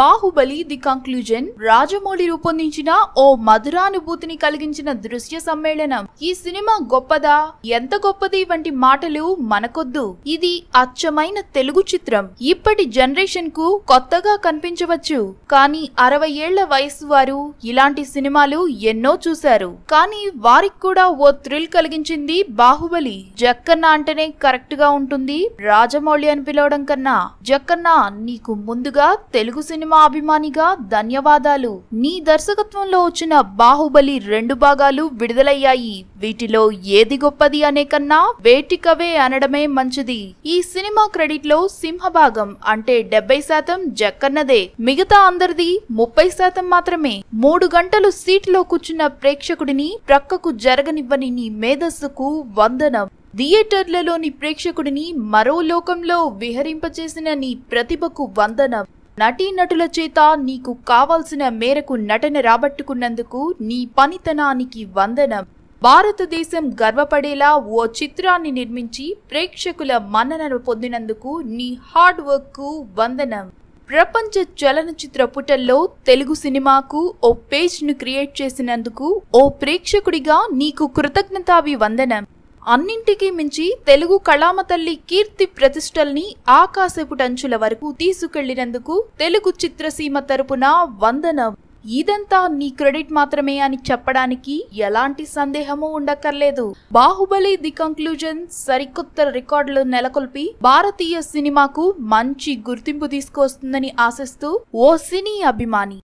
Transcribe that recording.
Baahubali the conclusion Rajamouli రూపొందించిన ఓ మధురానుభూతిని కలిగించిన దృశ్య సమ్మేళనం. ఈ సినిమా గొప్పదా? ఎంత గొప్పది? వంటి మాటలు మనకొద్దు. ఇది అచ్చమైన తెలుగు చిత్రం. ఇప్పటి జనరేషన్కు కొత్తగా కనిపించవచ్చు. కానీ అరవై ఏళ్ళ వయసు వారు ఇలాంటి సినిమాలు ఎన్నో చూశారు. కానీ వారికి కూడా ఓ థ్రిల్ కలిగించింది బాహుబలి. జక్కన్న అంటేనే కరెక్ట్గా ఉంటుంది రాజమౌళి అని పిలవడం కన్నా. జక్కన్న నీకు ముందుగా తెలుగు సినిమా అభిమానిగా ధన్యవాదాలు. నీ దర్శకత్వంలో వచ్చిన బాహుబలి రెండు భాగాలు విడుదలయ్యాయి. వీటిలో ఏది గొప్పది అనే కన్నా వేటికవే అనడమే మంచిది. ఈ సినిమా క్రెడిట్లో సింహభాగం అంటే డెబ్బై శాతం జక్కన్నదే. మిగతా అందరిది ముప్పై శాతం మాత్రమే. మూడు గంటలు సీట్లో కూర్చున్న ప్రేక్షకుడిని ప్రక్కకు జరగనివ్వని నీ మేధస్సుకు వందనం. థియేటర్లలోని ప్రేక్షకుడిని మరో లోకంలో విహరింపచేసిన నీ ప్రతిభకు వందనం. నటీనటుల చేత నీకు కావాల్సిన మేరకు నటన రాబట్టుకున్నందుకు నీ పనితనానికి వందనం. భారతదేశం గర్వపడేలా ఓ చిత్రాన్ని నిర్మించి ప్రేక్షకుల మన్ననను పొందినందుకు నీ హార్డ్ వర్క్కు వందనం. ప్రపంచ చలనచిత్ర పుటల్లో తెలుగు సినిమాకు ఓ పేజ్ను క్రియేట్ చేసినందుకు ఓ ప్రేక్షకుడిగా నీకు కృతజ్ఞతాభివందనం. అన్నింటికీ మించి తెలుగు కళామ తల్లి కీర్తి ప్రతిష్టల్ని ఆకాశపుటంచుల వరకు తీసుకెళ్ళినందుకు తెలుగు చిత్రసీమ తరపున వందనం. ఇదంతా నీ క్రెడిట్ మాత్రమే అని చెప్పడానికి ఎలాంటి సందేహము ఉండక్కర్లేదు. బాహుబలి ది కంక్లూజన్ సరికొత్త రికార్డులు నెలకొల్పి భారతీయ సినిమాకు మంచి గుర్తింపు తీసుకొస్తుందని ఆశిస్తూ ఓ సినీ అభిమాని